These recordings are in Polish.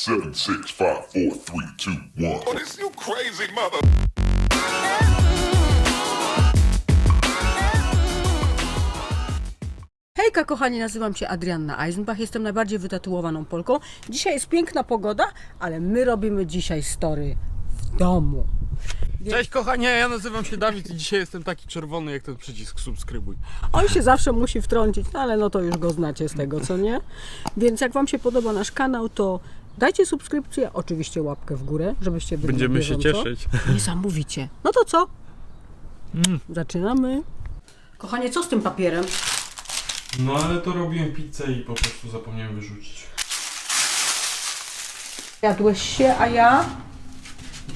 seven, six, five, four, three, two, one. Oh, this you crazy mother. Hejka kochani, nazywam się Adrianna Eisenbach, jestem najbardziej wytatuowaną Polką. Dzisiaj jest piękna pogoda, ale my robimy dzisiaj story w domu. Cześć kochanie, ja nazywam się Dawid i dzisiaj jestem taki czerwony jak ten przycisk subskrybuj. On się zawsze musi wtrącić, no ale no to już go znacie z tego, co nie? Więc jak Wam się podoba nasz kanał, to dajcie subskrypcję, oczywiście łapkę w górę, żebyście byli na Będziemy się bieżąco. cieszyć. Niesamowicie. No to co? Zaczynamy. Kochanie, co z tym papierem? No ale to robiłem pizzę i po prostu zapomniałem wyrzucić. Jadłeś się, a ja?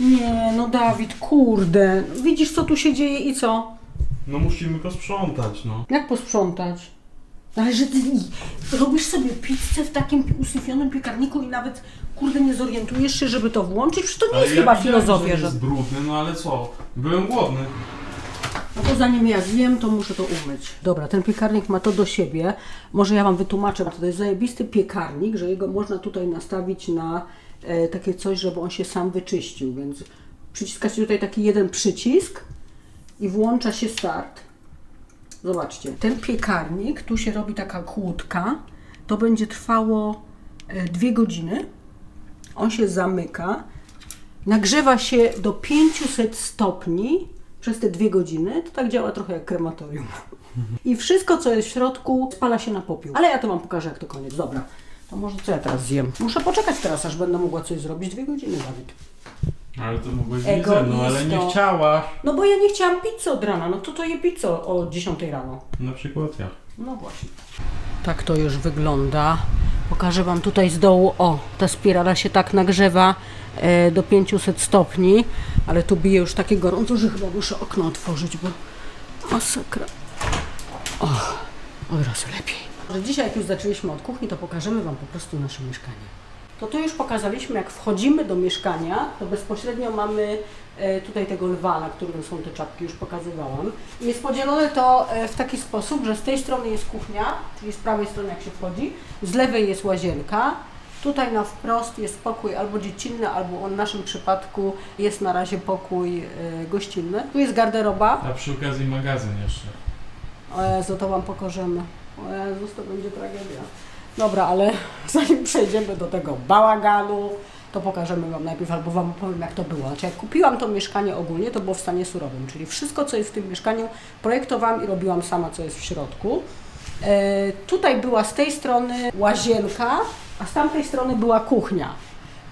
Nie, no Dawid, kurde. Widzisz, co tu się dzieje i co? No musimy go sprzątać, no. Jak posprzątać? Ale że ty robisz sobie pizzę w takim usyfionym piekarniku i nawet, kurde, nie zorientujesz się, żeby to włączyć? Przecież to nie jest chyba filozofia, że że... jest brudny, no ale co? Byłem głodny. No to zanim ja zjem, to muszę to umyć. Dobra, ten piekarnik ma to do siebie. Może ja Wam wytłumaczę, bo to jest zajebisty piekarnik, że jego można tutaj nastawić na e, takie coś, żeby on się sam wyczyścił, więc przyciskacie tutaj taki jeden przycisk i włącza się start. Zobaczcie, ten piekarnik, tu się robi taka kłódka, to będzie trwało e, dwie godziny. On się zamyka, nagrzewa się do 500 stopni przez te dwie godziny. To tak działa trochę jak krematorium. I wszystko, co jest w środku, spala się na popiół. Ale ja to Wam pokażę, jak to koniec. Dobra, to może co ja teraz zjem? Muszę poczekać teraz, aż będę mogła coś zrobić. Dwie godziny, Dawid. Ale to mogłeś być ze mną, ale nie chciałaś. No bo ja nie chciałam pizzy od rana. No to to je pizzę o 10 rano. Na przykład ja. No właśnie. Tak to już wygląda. Pokażę Wam tutaj z dołu. O, ta spirala się tak nagrzewa e, do 500 stopni, ale tu bije już takie gorąco, że chyba muszę okno otworzyć, bo masakra. O, od razu lepiej. Że dzisiaj, jak już zaczęliśmy od kuchni, to pokażemy Wam po prostu nasze mieszkanie. To tu już pokazaliśmy, jak wchodzimy do mieszkania, to bezpośrednio mamy e, tutaj tego lwa, na którym są te czapki, już pokazywałam. I Jest podzielone to e, w taki sposób, że z tej strony jest kuchnia, czyli z prawej strony jak się wchodzi, z lewej jest łazienka, tutaj na wprost jest pokój albo dziecinny, albo w naszym przypadku jest na razie pokój e, gościnny. Tu jest garderoba, A przy okazji magazyn jeszcze. o Jezu, to Wam pokażemy. O Jezus, to będzie tragedia. Dobra, ale zanim przejdziemy do tego bałaganu, to pokażemy Wam najpierw, albo Wam powiem, jak to było. Znaczy, jak kupiłam to mieszkanie ogólnie, to było w stanie surowym, czyli wszystko, co jest w tym mieszkaniu, projektowałam i robiłam sama, co jest w środku. E, tutaj była z tej strony łazienka, a z tamtej strony była kuchnia.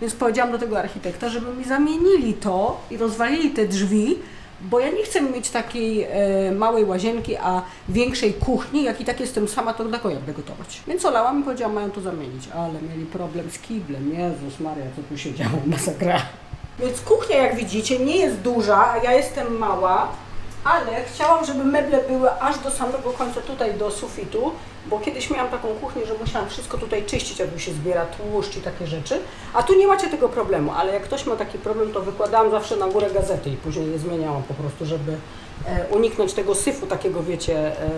Więc powiedziałam do tego architekta, żeby mi zamienili to i rozwalili te drzwi, bo ja nie chcę mieć takiej e, małej łazienki, a większej kuchni, jak i tak jestem sama, to dla kogo ja będę gotować. Więc olałam i powiedziałam, mają to zamienić, ale mieli problem z kiblem. Jezus Maria, co tu się działo, masakra. Więc kuchnia, jak widzicie, nie jest duża, a ja jestem mała, ale chciałam, żeby meble były aż do samego końca tutaj do sufitu, bo kiedyś miałam taką kuchnię, że musiałam wszystko tutaj czyścić, jak się zbiera tłuszcz i takie rzeczy. A tu nie macie tego problemu, ale jak ktoś ma taki problem, to wykładałam zawsze na górę gazety i później je zmieniałam po prostu, żeby e, uniknąć tego syfu takiego, wiecie, e,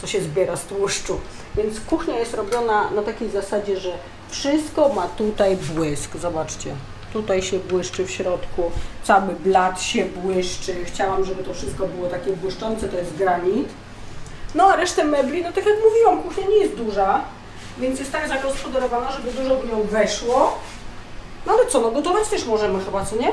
co się zbiera z tłuszczu. Więc kuchnia jest robiona na takiej zasadzie, że wszystko ma tutaj błysk. Zobaczcie. Tutaj się błyszczy w środku, cały blat się błyszczy. Chciałam, żeby to wszystko było takie błyszczące, to jest granit. No a resztę mebli, no tak jak mówiłam, kuchnia nie jest duża, więc jest tak zagospodarowana, żeby dużo w nią weszło. No ale co, no gotować też możemy chyba, co nie?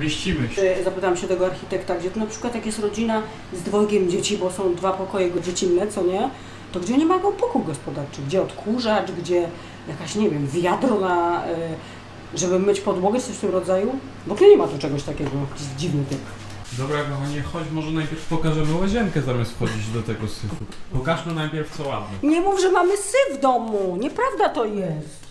Mieścimy się. Czy Zapytałam się tego architekta, gdzie to na przykład jak jest rodzina z dwojgiem dzieci, bo są dwa pokoje dziecinne, co nie? To gdzie nie ma go pokój gospodarczy? Gdzie odkurzacz, gdzie jakaś, nie wiem, wiadro na, y, żeby myć podłogę, coś w tym rodzaju? Bo nie ma tu czegoś takiego, jakiś dziwny typ. Dobra kochanie, chodź może najpierw pokażemy łazienkę zamiast wchodzić do tego syfu. Pokażmy najpierw co ładne. Nie mów, że mamy syf w domu, nieprawda to jest.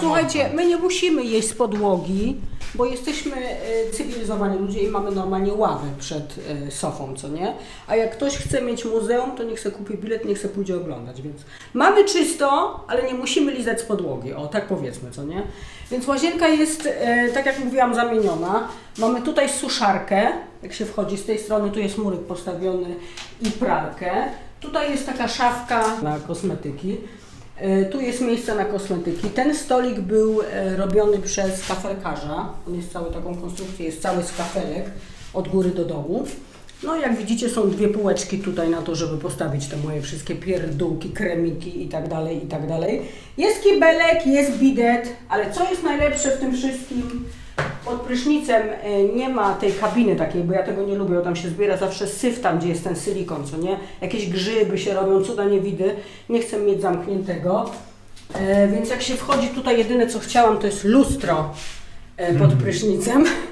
Słuchajcie, my nie musimy jeść z podłogi, bo jesteśmy e, cywilizowani ludzie i mamy normalnie ławę przed e, sofą, co nie? A jak ktoś chce mieć muzeum, to niech sobie kupi bilet, niech sobie pójdzie oglądać, więc mamy czysto, ale nie musimy lizać z podłogi, o tak powiedzmy, co nie? Więc łazienka jest, e, tak jak mówiłam, zamieniona. Mamy tutaj suszarkę, jak się wchodzi z tej strony, tu jest murek postawiony i pralkę. Tutaj jest taka szafka na kosmetyki. E, Tu jest miejsce na kosmetyki. Ten stolik był e, robiony przez kafelkarza. On jest cały taką konstrukcją, jest cały z kafelek od góry do dołu. No jak widzicie są dwie półeczki tutaj na to, żeby postawić te moje wszystkie pierdółki, kremiki i tak dalej, i tak dalej. Jest kibelek, jest bidet, ale co jest najlepsze w tym wszystkim? Pod prysznicem e, nie ma tej kabiny takiej, bo ja tego nie lubię, bo tam się zbiera zawsze syf tam, gdzie jest ten silikon, co nie? Jakieś grzyby się robią, cuda nie widy. Nie chcę mieć zamkniętego. E, więc jak się wchodzi tutaj, jedyne co chciałam to jest lustro e, pod prysznicem.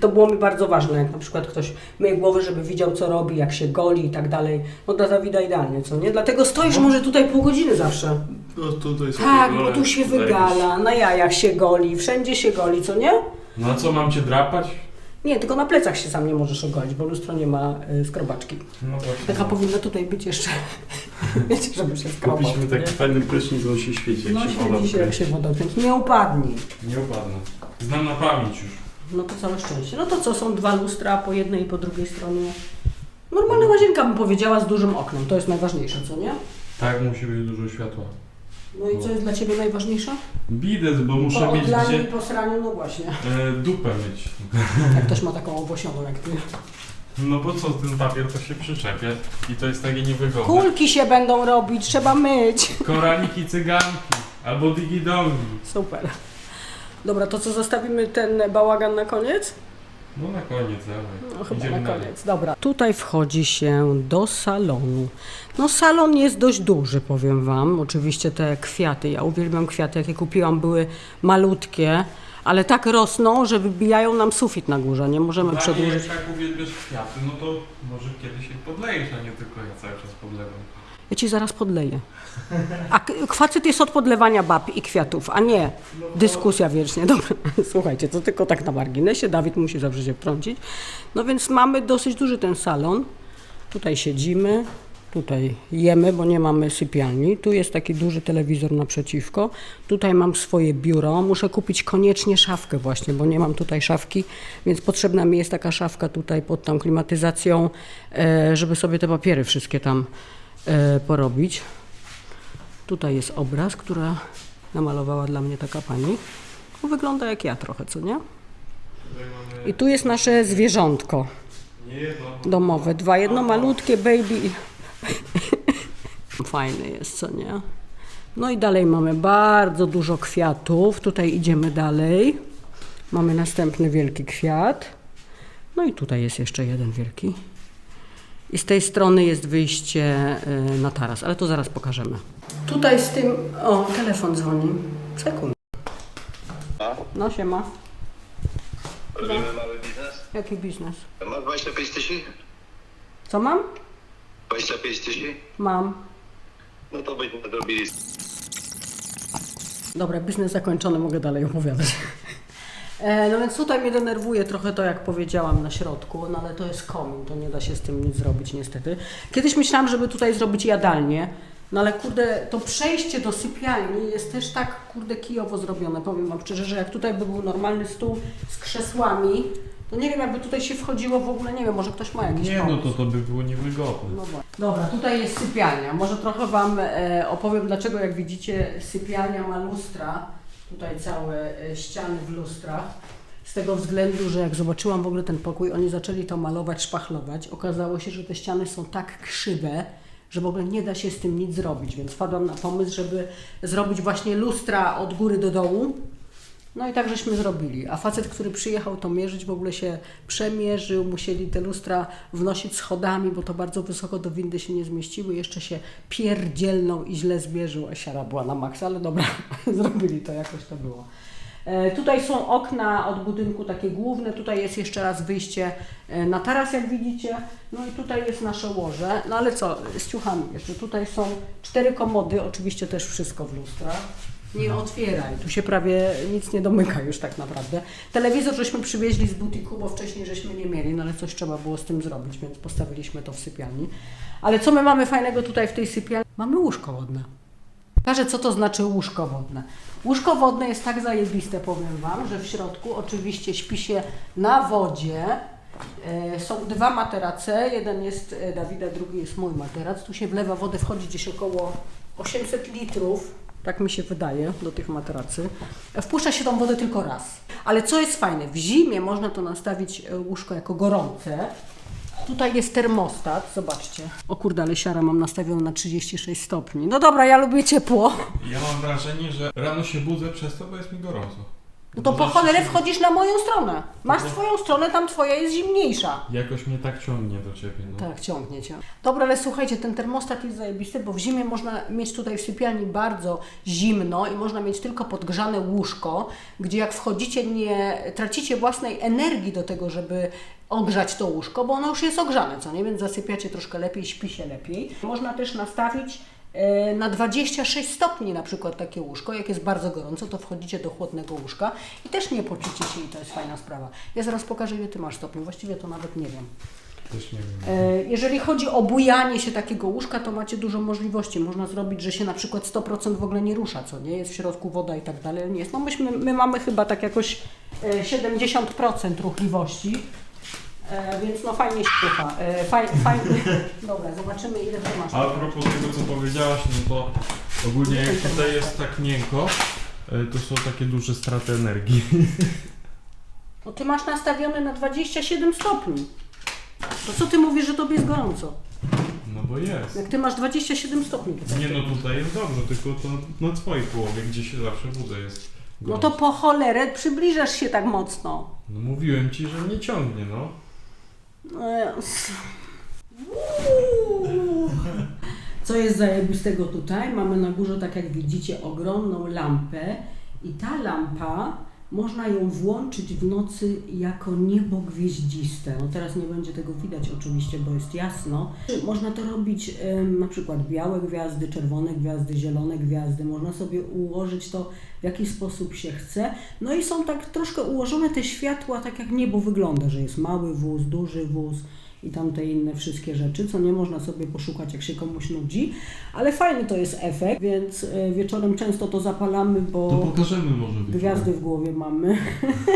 To było mi bardzo ważne, jak na przykład ktoś myje głowę, żeby widział co robi, jak się goli i tak dalej. No dla Dawida idealnie, co nie? Dlatego stoisz może tutaj pół godziny zawsze. No tutaj sobie Tak, bo tu się wygala, na jajach się goli, wszędzie się goli, co nie? No a co, mam cię drapać? Nie, tylko na plecach się sam nie możesz ogolić, bo lustro nie ma y, skrobaczki. No właśnie. Taka powinna tutaj być jeszcze, wiecie, żeby się skrobał. Kupiliśmy taki nie? fajny prysznic, on się świeci, jak No się woda świeci się, jak się woda. Nie upadnij. Nie upadnę. Znam na pamięć już. No to całe szczęście. No to co, są dwa lustra po jednej i po drugiej stronie. Normalna łazienka bym powiedziała z dużym oknem, to jest najważniejsze, co nie? Tak, musi być dużo światła. No i co jest dla Ciebie najważniejsze? Bidet, bo muszę po mieć odlaniu gdzie i po sraniu, no właśnie. e, dupę mieć. Jak ktoś ma taką obłosioną jak Ty. No bo co, ten papier to się przyczepia i to jest takie niewygodne. Kulki się będą robić, trzeba myć. Koraliki cyganki albo digidongi. Super. Dobra, to co zostawimy ten bałagan na koniec? No na koniec, dawaj. No chyba na dalej. koniec. Dobra. Tutaj wchodzi się do salonu. No salon jest dość duży, powiem Wam. Oczywiście te kwiaty, ja uwielbiam kwiaty, jakie kupiłam, były malutkie, ale tak rosną, że wybijają nam sufit na górze. Nie możemy Dla mnie, przedłużyć. Jak tak uwielbiasz kwiaty, no to może kiedyś je podlejesz, a nie tylko ja cały czas podlewam. Ja Ci zaraz podleję. A k- facet jest od podlewania bab i kwiatów, a nie dyskusja wiecznie. Dobra, słuchajcie, to tylko tak na marginesie. Dawid musi zawsze się wtrącić. No więc mamy dosyć duży ten salon. Tutaj siedzimy, tutaj jemy, bo nie mamy sypialni. Tu jest taki duży telewizor naprzeciwko. Tutaj mam swoje biuro. Muszę kupić koniecznie szafkę właśnie, bo nie mam tutaj szafki, więc potrzebna mi jest taka szafka tutaj pod tą klimatyzacją, e, żeby sobie te papiery wszystkie tam porobić. Tutaj jest obraz, który namalowała dla mnie taka pani. No, Wygląda jak ja trochę, co nie? I tu jest nasze zwierzątko domowe. Dwa, jedno malutkie baby. Fajne jest, co nie? No i dalej mamy bardzo dużo kwiatów. Tutaj idziemy dalej. Mamy następny wielki kwiat. No i tutaj jest jeszcze jeden wielki. I z tej strony jest wyjście y, na taras, ale to zaraz pokażemy. Tutaj z tym... O, telefon dzwoni. Sekund. No siema. Robimy mały biznes? Jaki biznes? Masz 25 tysięcy? Co mam? 25 tysięcy? Mam. No to byśmy zrobili Dobra, biznes zakończony, mogę dalej opowiadać. E, No więc tutaj mnie denerwuje trochę to, jak powiedziałam na środku, no ale to jest komin, to nie da się z tym nic zrobić niestety. Kiedyś myślałam, żeby tutaj zrobić jadalnię, no ale kurde, to przejście do sypialni jest też tak kurde kijowo zrobione, powiem Wam szczerze, że jak tutaj by był normalny stół z krzesłami, to nie wiem, jakby tutaj się wchodziło w ogóle, nie wiem, może ktoś ma jakiś Nie, no to to by było niewygodne. No właśnie. Dobra, tutaj jest sypialnia. Może trochę Wam e, opowiem, dlaczego jak widzicie sypialnia ma lustra. Tutaj całe e, ściany w lustrach. Z tego względu, że jak zobaczyłam w ogóle ten pokój, oni zaczęli to malować, szpachlować. Okazało się, że te ściany są tak krzywe, że w ogóle nie da się z tym nic zrobić. Więc wpadłam na pomysł, żeby zrobić właśnie lustra od góry do dołu. No i tak żeśmy zrobili. A facet, który przyjechał to mierzyć, w ogóle się przemierzył, musieli te lustra wnosić schodami, bo to bardzo wysoko do windy się nie zmieściły. Jeszcze się pierdzielną i źle zmierzył, siara była na maksa, ale dobra, zrobili to, jakoś to było. E, Tutaj są okna od budynku takie główne, tutaj jest jeszcze raz wyjście e, na taras, jak widzicie. No i tutaj jest nasze łoże. No ale co, z ciuchami jeszcze. Tutaj są cztery komody, oczywiście też wszystko w lustrach. Nie otwieraj, tu się prawie nic nie domyka już tak naprawdę. Telewizor żeśmy przywieźli z butiku, bo wcześniej żeśmy nie mieli, no ale coś trzeba było z tym zrobić, więc postawiliśmy to w sypialni. Ale co my mamy fajnego tutaj w tej sypialni? Mamy łóżko wodne. Patrzę, co to znaczy łóżko wodne. Łóżko wodne jest tak zajebiste, powiem Wam, że w środku oczywiście śpi się na wodzie. E, są dwa materace, jeden jest e, Dawida, drugi jest mój materac. Tu się wlewa wodę, wchodzi gdzieś około 800 litrów Tak mi się wydaje do tych materacy. Wpuszcza się tą wodę tylko raz. Ale co jest fajne, w zimie można to nastawić e, łóżko jako gorące. Tutaj jest termostat, zobaczcie. O kurde, ale siara mam nastawione na 36 stopni. No dobra, ja lubię ciepło. Ja mam wrażenie, że rano się budzę przez to, bo jest mi gorąco. No to po cholerę wchodzisz na moją stronę. Masz swoją stronę, tam twoja jest zimniejsza. Jakoś mnie tak ciągnie do ciebie, no. Tak, ciągnie cię. Dobra, ale słuchajcie, ten termostat jest zajebisty, bo w zimie można mieć tutaj w sypialni bardzo zimno i można mieć tylko podgrzane łóżko, gdzie jak wchodzicie, nie tracicie własnej energii do tego, żeby ogrzać to łóżko, bo ono już jest ogrzane, co nie? Więc zasypiacie troszkę lepiej, śpi się lepiej. Można też nastawić na 26 stopni na przykład takie łóżko, jak jest bardzo gorąco, to wchodzicie do chłodnego łóżka i też nie poczucie się i to jest fajna sprawa. Ja zaraz pokażę, ile Ty masz stopni, właściwie to nawet nie wiem. E, Jeżeli chodzi o bujanie się takiego łóżka, to macie dużo możliwości. Można zrobić, że się na przykład 100% w ogóle nie rusza, co nie? Jest w środku woda i tak dalej. ale Nie jest. No myśmy, my mamy chyba tak jakoś e, 70% ruchliwości, e, więc no fajnie się rucha. E, Faj, fajnie. Dobra, zobaczymy ile to masz. A propos tego, co powiedziałaś, no to ogólnie jak tutaj jest tak miękko, y, to są takie duże straty energii. No ty masz nastawione na 27 stopni. To co ty mówisz, że tobie jest gorąco? No bo jest. Jak ty masz 27 stopni tutaj. Nie no, tutaj jest dobrze, tylko to na twojej połowie, gdzie się zawsze budzę jest No gorąco. to po cholerę przybliżasz się tak mocno. No mówiłem ci, że mnie ciągnie, no. Co jest zajebistego tutaj? Mamy na górze, tak jak widzicie, ogromną lampę i ta lampa można ją włączyć w nocy jako niebo gwieździste. No teraz nie będzie tego widać oczywiście, bo jest jasno. Można to robić na przykład białe gwiazdy, czerwone gwiazdy, zielone gwiazdy. Można sobie ułożyć to w jaki sposób się chce. No i są tak troszkę ułożone te światła, tak jak niebo wygląda, że jest mały wóz, duży wóz i tamte inne wszystkie rzeczy, co nie można sobie poszukać, jak się komuś nudzi, ale fajny to jest efekt, więc e, wieczorem często to zapalamy, bo To pokażemy może wieczorem. gwiazdy w głowie mamy.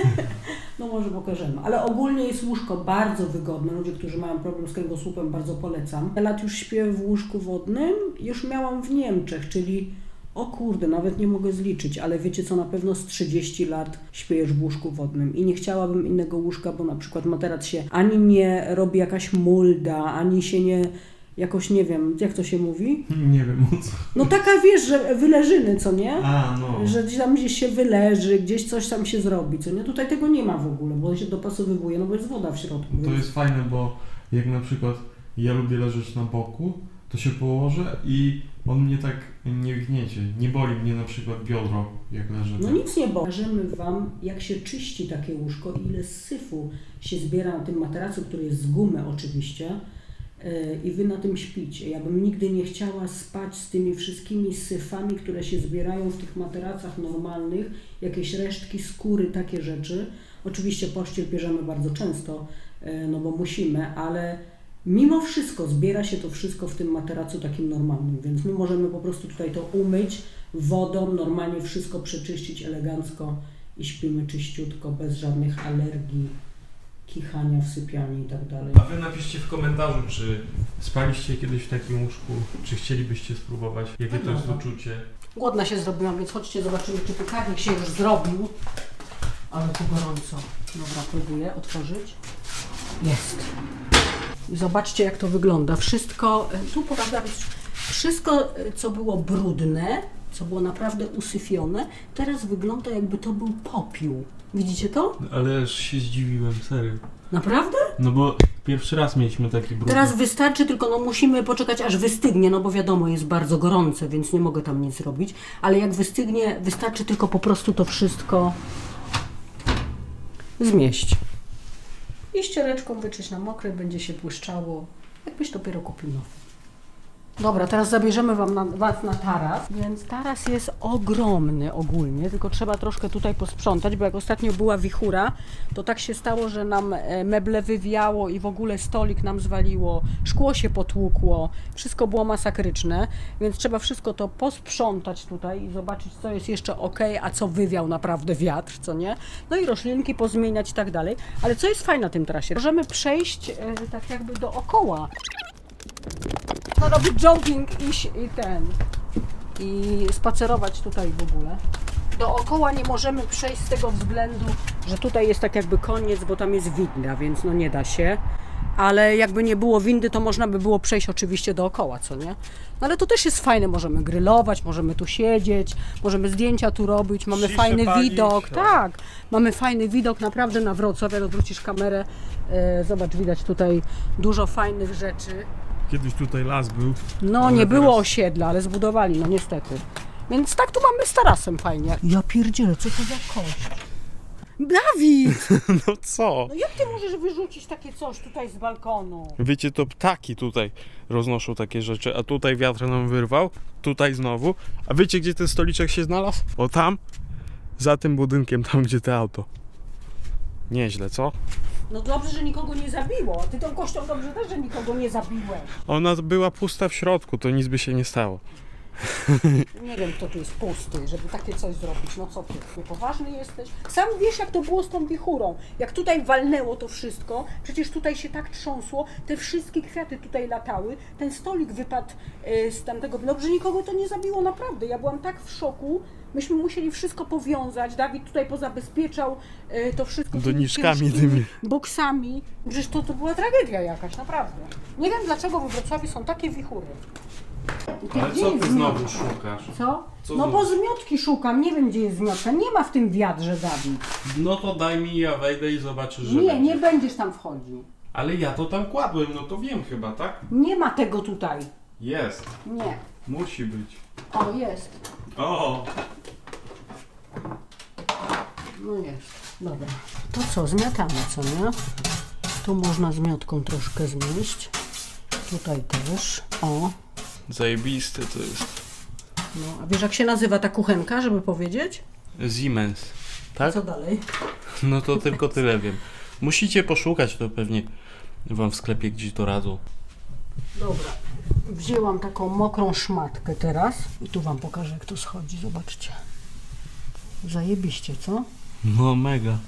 no może pokażemy, ale ogólnie jest łóżko bardzo wygodne. Ludzie, którzy mają problem z kręgosłupem, bardzo polecam. Ja lat już śpię w łóżku wodnym, już miałam w Niemczech, czyli o kurde, nawet nie mogę zliczyć, ale wiecie co, na pewno z 30 lat śpię już w łóżku wodnym i nie chciałabym innego łóżka, bo na przykład materac się ani nie robi jakaś mulda, ani się nie, jakoś nie wiem, jak to się mówi? Nie wiem o co. No taka wiesz, że wyleżyny, co nie? A, no. Że gdzieś tam gdzieś się wyleży, gdzieś coś tam się zrobi, co nie? Tutaj tego nie ma w ogóle, bo się dopasowywuje, no bo jest woda w środku. To więc- jest fajne, bo jak na przykład ja lubię leżeć na boku, to się położę i on mnie tak nie gniecie. Nie boli mnie na przykład biodro, jak leżę. No nic nie bo. Pokażemy Wam, jak się czyści takie łóżko i ile syfu się zbiera na tym materacu, który jest z gumy oczywiście. Yy, I Wy na tym śpicie. Ja bym nigdy nie chciała spać z tymi wszystkimi syfami, które się zbierają w tych materacach normalnych, jakieś resztki skóry, takie rzeczy. Oczywiście pościel bierzemy bardzo często, yy, no bo musimy, ale mimo wszystko zbiera się to wszystko w tym materacu takim normalnym, więc my możemy po prostu tutaj to umyć wodą, normalnie wszystko przeczyścić elegancko i śpimy czyściutko, bez żadnych alergii, kichania w sypialni i tak dalej. A wy napiszcie w komentarzu, czy spaliście kiedyś w takim łóżku, czy chcielibyście spróbować, jakie to jest Dobra. uczucie. Głodna się zrobiłam, więc chodźcie zobaczymy, czy piekarnik się już zrobił. Ale tu gorąco. Dobra, próbuję otworzyć. Jest. Zobaczcie, jak to wygląda. Wszystko, e, tu Dawid, wszystko, e, co było brudne, co było naprawdę usyfione, teraz wygląda, jakby to był popiół. Widzicie to? Ale aż się zdziwiłem, serio. Naprawdę? No bo pierwszy raz mieliśmy taki brud. Teraz wystarczy, tylko no musimy poczekać aż wystygnie, no bo wiadomo, jest bardzo gorące, więc nie mogę tam nic robić. Ale jak wystygnie, wystarczy tylko po prostu to wszystko zmieść. I ściereczką wyczyść na mokre, będzie się błyszczało, jakbyś dopiero kupił nowy. Dobra, teraz zabierzemy wam na, Was na taras. Więc taras jest ogromny ogólnie, tylko trzeba troszkę tutaj posprzątać, bo jak ostatnio była wichura, to tak się stało, że nam e, meble wywiało i w ogóle stolik nam zwaliło, szkło się potłukło, wszystko było masakryczne, więc trzeba wszystko to posprzątać tutaj i zobaczyć, co jest jeszcze ok, a co wywiał naprawdę wiatr, co nie. No i roślinki pozmieniać i tak dalej. Ale co jest fajne na tym tarasie? Możemy przejść e, tak jakby dookoła no robić jogging i, i ten. i spacerować tutaj w ogóle. Dookoła nie możemy przejść z tego względu, że tutaj jest tak jakby koniec, bo tam jest winda, więc no nie da się. Ale jakby nie było windy, to można by było przejść oczywiście dookoła, co nie? No ale to też jest fajne, możemy grillować, możemy tu siedzieć, możemy zdjęcia tu robić, mamy Ciszę fajny palić, widok, tak. tak, mamy fajny widok naprawdę na Wrocław, jak odwrócisz kamerę, e, zobacz, widać tutaj dużo fajnych rzeczy. Kiedyś tutaj las był. No Ale nie było teraz- osiedla, ale zbudowali, no niestety. Więc tak tu mamy z tarasem fajnie. Ja pierdzielę, co to za kość? Dawid! No co? No jak ty możesz wyrzucić takie coś tutaj z balkonu? Wiecie, to ptaki tutaj roznoszą takie rzeczy, a tutaj wiatr nam wyrwał, tutaj znowu. A wiecie, gdzie ten stoliczek się znalazł? O tam, za tym budynkiem, tam gdzie te auto. Nieźle, co? No dobrze, że nikogo nie zabiło. Ty tą kością dobrze też, że nikogo nie zabiłeś. Ona była pusta w środku, to nic by się nie stało. Nie wiem, kto tu jest pusty, żeby takie coś zrobić. No co ty, niepoważny jesteś? Sam wiesz, jak to było z tą wichurą. Jak tutaj walnęło to wszystko, przecież tutaj się tak trząsło, te wszystkie kwiaty tutaj latały, ten stolik wypadł e, z tamtego. Dobrze, nikogo to nie zabiło, naprawdę. Ja byłam tak w szoku. Myśmy musieli wszystko powiązać. Dawid tutaj pozabezpieczał e, to wszystko. Doniczkami tymi. Boksami. Przecież to, to była tragedia jakaś, naprawdę. Nie wiem, dlaczego we Wrocławiu są takie wichury. I ty gdzie jest zmiotka? szukasz? Co? Co no bo zmiotki szukam, nie wiem gdzie jest zmiotka. Nie ma w tym wiadrze, Dawid. No to daj mi, ja wejdę i zobaczysz, że Nie, będzie. nie będziesz tam wchodził. Ale ja to tam kładłem, no to wiem chyba, tak? Nie ma tego tutaj. Jest, Nie. musi być. O, jest. O, No jest. Dobra. To co, zmiatamy, co nie? Tu można zmiotką troszkę zmieść. Tutaj też. O. zajebisty to jest. No, a wiesz jak się nazywa ta kuchenka, żeby powiedzieć? Siemens, tak? Co dalej? No to tylko tyle wiem. Musicie poszukać, to pewnie wam w sklepie gdzieś to radzą. Dobra. Wzięłam taką mokrą szmatkę teraz. I tu wam pokażę jak to schodzi. Zobaczcie. Zajebiście, co? No mega.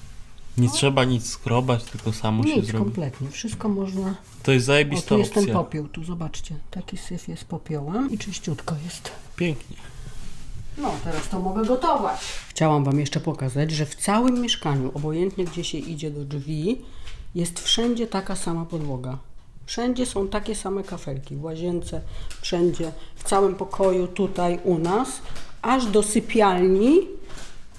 Nie trzeba nic skrobać, tylko samo się Nic zrobi. kompletnie. Wszystko można To jest O, zajebista tu jest ten opcja. popiół, tu zobaczcie. Taki syf jest popiołem i czyściutko jest. Pięknie. No, teraz to mogę gotować. Chciałam Wam jeszcze pokazać, że w całym mieszkaniu, obojętnie gdzie się idzie do drzwi, jest wszędzie taka sama podłoga. Wszędzie są takie same kafelki, w łazience, wszędzie, w całym pokoju, tutaj u nas, aż do sypialni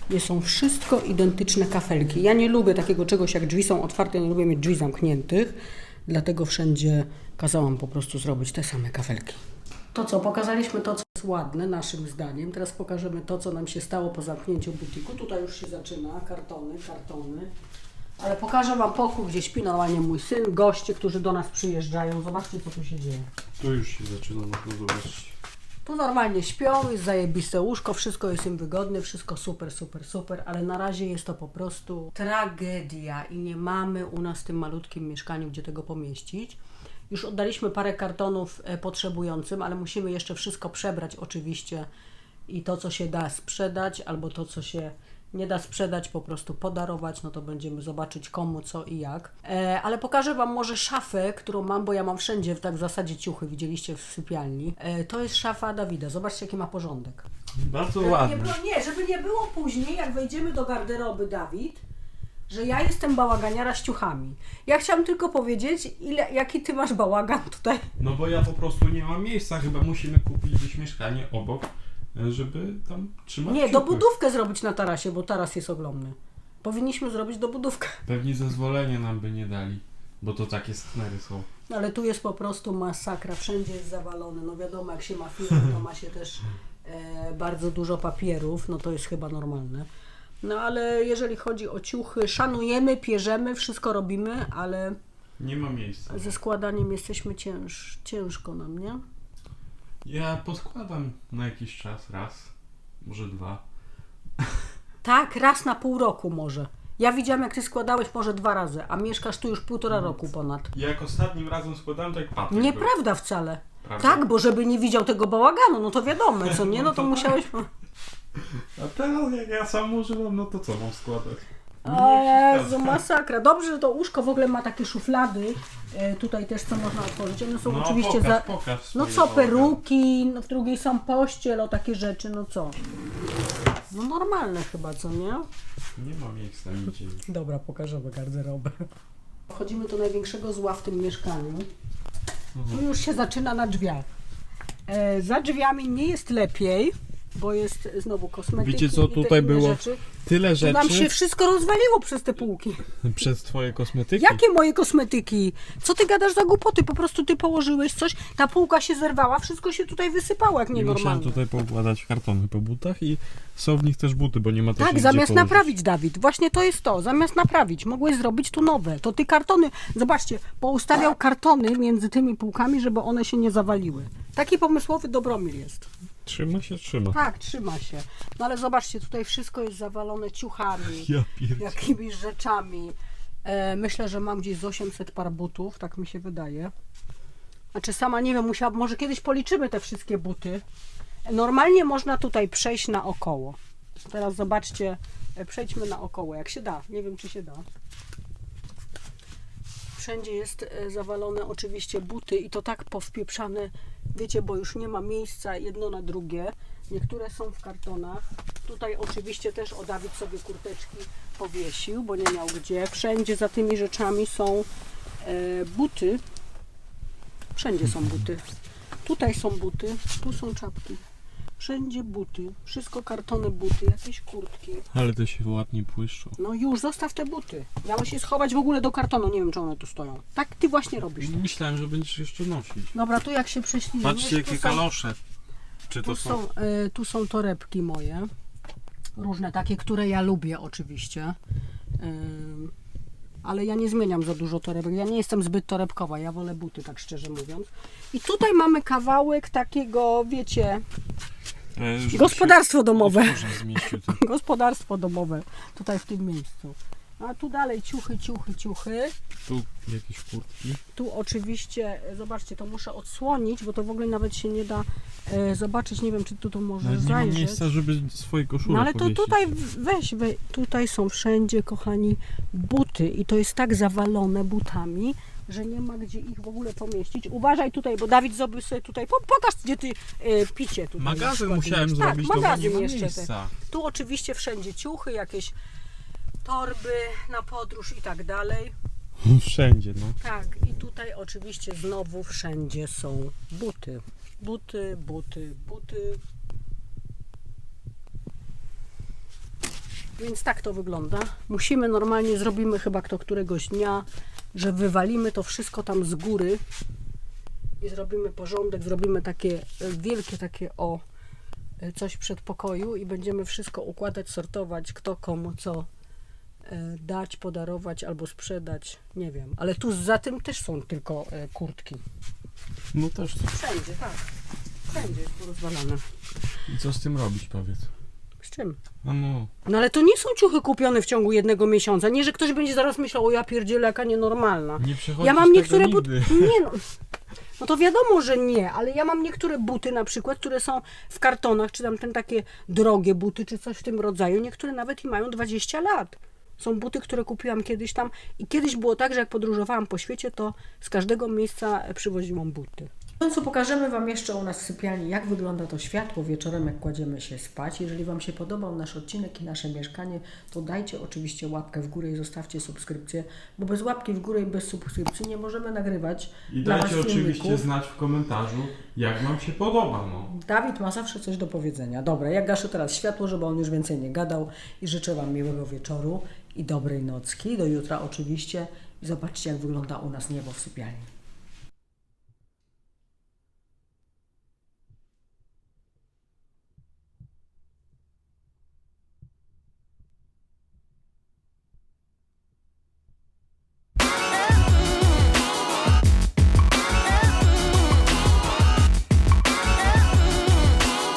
nie są wszystko identyczne kafelki. Ja nie lubię takiego czegoś, jak drzwi są otwarte, nie lubię mieć drzwi zamkniętych, dlatego wszędzie kazałam po prostu zrobić te same kafelki. To co, pokazaliśmy to, co jest ładne naszym zdaniem. Teraz pokażemy to, co nam się stało po zamknięciu butiku. Tutaj już się zaczyna, kartony, kartony. Ale pokażę Wam pokój, gdzie śpi normalnie mój syn, goście, którzy do nas przyjeżdżają. Zobaczcie, co tu się dzieje. Tu już się zaczyna, można zobaczyć. Tu normalnie śpią, jest zajebiste łóżko, wszystko jest im wygodne, wszystko super, super, super, ale na razie jest to po prostu tragedia i nie mamy u nas w tym malutkim mieszkaniu, gdzie tego pomieścić. Już oddaliśmy parę kartonów e, potrzebującym, ale musimy jeszcze wszystko przebrać oczywiście i to, co się da sprzedać, albo to, co się nie da sprzedać, po prostu podarować, no to będziemy zobaczyć komu, co i jak. E, ale pokażę Wam może szafę, którą mam, bo ja mam wszędzie tak w zasadzie ciuchy, widzieliście w sypialni. E, to jest szafa Dawida, zobaczcie jaki ma porządek. Bardzo Żeby nie, ładnie. było, nie, żeby nie było później, jak wejdziemy do garderoby Dawid, że ja jestem bałaganiara z ciuchami. Ja chciałam tylko powiedzieć, ile, jaki Ty masz bałagan tutaj. No bo ja po prostu nie mam miejsca, chyba musimy kupić gdzieś mieszkanie obok, żeby tam trzymać Nie, ciuchy. dobudówkę zrobić na tarasie, bo taras jest ogromny. Powinniśmy zrobić dobudówkę. Pewnie zezwolenia nam by nie dali, bo to takie sknery są. No ale tu jest po prostu masakra, wszędzie jest zawalone. No wiadomo, jak się ma firmę, to ma się też e, bardzo dużo papierów, no to jest chyba normalne. No ale jeżeli chodzi o ciuchy, szanujemy, pierzemy, wszystko robimy, ale Nie ma miejsca. ze składaniem jesteśmy cięż, ciężko nam, nie? Ja podkładam na jakiś czas, raz, może dwa. Tak, raz na pół roku może. Ja widziałam, jak ty składałeś może dwa razy, a mieszkasz tu już półtora roku ponad. Jak ostatnim razem składałem, to jak Patryk był. Nieprawda wcale. Prawda? Tak, bo żeby nie widział tego bałaganu, no to wiadomo, co nie, no to musiałeś... A teraz jak ja sam używam, no to co mam składać? O Jezu, masakra. Dobrze, że to łóżko w ogóle ma takie szuflady. E, tutaj też co można otworzyć. One są No, oczywiście pokaż, za... pokaż No swoje co, peruki, no w drugiej są pościel, o takie rzeczy, no co? No normalne chyba, co nie? Nie ma miejsca nigdzie. Dobra, pokażemy garderobę. Wchodzimy do największego zła w tym mieszkaniu. Tu już się zaczyna na drzwiach. E, za drzwiami nie jest lepiej, bo jest znowu kosmetyki Wiecie, co i te tutaj inne było? Rzeczy. Tyle Tu nam się rzeczy wszystko rozwaliło przez te półki. przez twoje kosmetyki. Jakie moje kosmetyki? Co ty gadasz za głupoty? Po prostu ty położyłeś coś, ta półka się zerwała, wszystko się tutaj wysypało jak I musiałem nienormalne. tutaj poukładać kartony po butach i są w nich też buty, bo nie ma też Tak, zamiast położyć. naprawić, Dawid. Właśnie to jest to. Zamiast naprawić, mogłeś zrobić tu nowe. To ty kartony, zobaczcie, poustawiał kartony między tymi półkami, żeby one się nie zawaliły. Taki pomysłowy Dobromir jest. Trzyma się, trzyma. Tak, trzyma się. No ale zobaczcie, tutaj wszystko jest zawalone ciuchami, Ja jakimiś rzeczami. E, myślę, że mam gdzieś z 800 par butów, tak mi się wydaje. Znaczy sama nie wiem, musiała, może kiedyś policzymy te wszystkie buty. Normalnie można tutaj przejść naokoło. Teraz zobaczcie, e, przejdźmy naokoło, jak się da. Nie wiem, czy się da. Wszędzie jest e, zawalone oczywiście buty i to tak powpieprzane, wiecie, bo już nie ma miejsca jedno na drugie. Niektóre są w kartonach. Tutaj oczywiście też o Dawid sobie kurteczki powiesił, bo nie miał gdzie. Wszędzie za tymi rzeczami są e, buty. Wszędzie są buty. Tutaj są buty, tu są czapki. Wszędzie buty. Wszystko kartony buty, jakieś kurtki. Ale to się ładnie błyszczą. No już, zostaw te buty. Miałeś je schować w ogóle do kartonu. Nie wiem, czy one tu stoją. Tak ty właśnie robisz. Myślałem, że będziesz jeszcze nosić. Dobra, tu jak się prześlizgniesz, Patrzcie, jakie są- kalosze. Czy to Tu są... są, y, tu są torebki moje. Różne takie, które ja lubię oczywiście. Ym, ale ja nie zmieniam za dużo torebek. Ja nie jestem zbyt torebkowa. Ja wolę buty, tak szczerze mówiąc. I tutaj mamy kawałek takiego, wiecie, Gospodarstwo domowe. zmieścił ten. Gospodarstwo domowe. Tutaj w tym miejscu. A tu dalej ciuchy, ciuchy, ciuchy. Tu jakieś kurtki. Tu oczywiście, e, zobaczcie, to muszę odsłonić, bo to w ogóle nawet się nie da e, zobaczyć. Nie wiem, czy tu to możesz Nawet nie ma zajrzeć. miejsca, żeby swoje koszule No ale to powiesić. tutaj w- weź, we, tutaj są wszędzie, kochani, buty i to jest tak zawalone butami, że nie ma gdzie ich w ogóle pomieścić. Uważaj tutaj, bo Dawid zrobił sobie tutaj, po, pokaż gdzie ty e, picie tutaj. Magazyn musiałem tak, zrobić, bo magazyn nie jeszcze. Tu oczywiście wszędzie ciuchy, jakieś torby na podróż i tak dalej. Wszędzie, no. Tak, i tutaj oczywiście znowu wszędzie są buty. Buty, buty, buty. Więc tak to wygląda. Musimy normalnie, zrobimy chyba to któregoś dnia, że wywalimy to wszystko tam z góry i zrobimy porządek, zrobimy takie e, wielkie takie o e, coś przedpokoju i będziemy wszystko układać, sortować, kto komu co e, dać, podarować albo sprzedać, nie wiem. Ale tu za tym też są tylko kurtki. No też. Wszędzie, tak. Wszędzie jest porozwalane. I co z tym robić, powiedz? Czym? A no. No ale to nie są ciuchy kupione w ciągu jednego miesiąca. Nie, że ktoś będzie zaraz myślał, o ja pierdzielę, jaka nienormalna. Nie przechodzisz Ja mam tego niektóre buty. nigdy. Nie no. No to wiadomo, że nie, ale ja mam niektóre buty na przykład, które są w kartonach, czy tam ten takie drogie buty, czy coś w tym rodzaju. Niektóre nawet i mają 20 lat. Są buty, które kupiłam kiedyś tam i kiedyś było tak, że jak podróżowałam po świecie, to z każdego miejsca przywoziłam buty. W końcu pokażemy Wam jeszcze u nas w sypialni, jak wygląda to światło wieczorem, jak kładziemy się spać. Jeżeli Wam się podobał nasz odcinek i nasze mieszkanie, to dajcie oczywiście łapkę w górę i zostawcie subskrypcję, bo bez łapki w górę i bez subskrypcji nie możemy nagrywać I dla dajcie Was oczywiście filmików. znać w komentarzu, jak wam się podoba, no. Dawid ma zawsze coś do powiedzenia. Dobra, ja gaszę teraz światło, żeby on już więcej nie gadał i życzę Wam miłego wieczoru i dobrej nocki. Do jutra oczywiście i zobaczcie, jak wygląda u nas niebo w sypialni.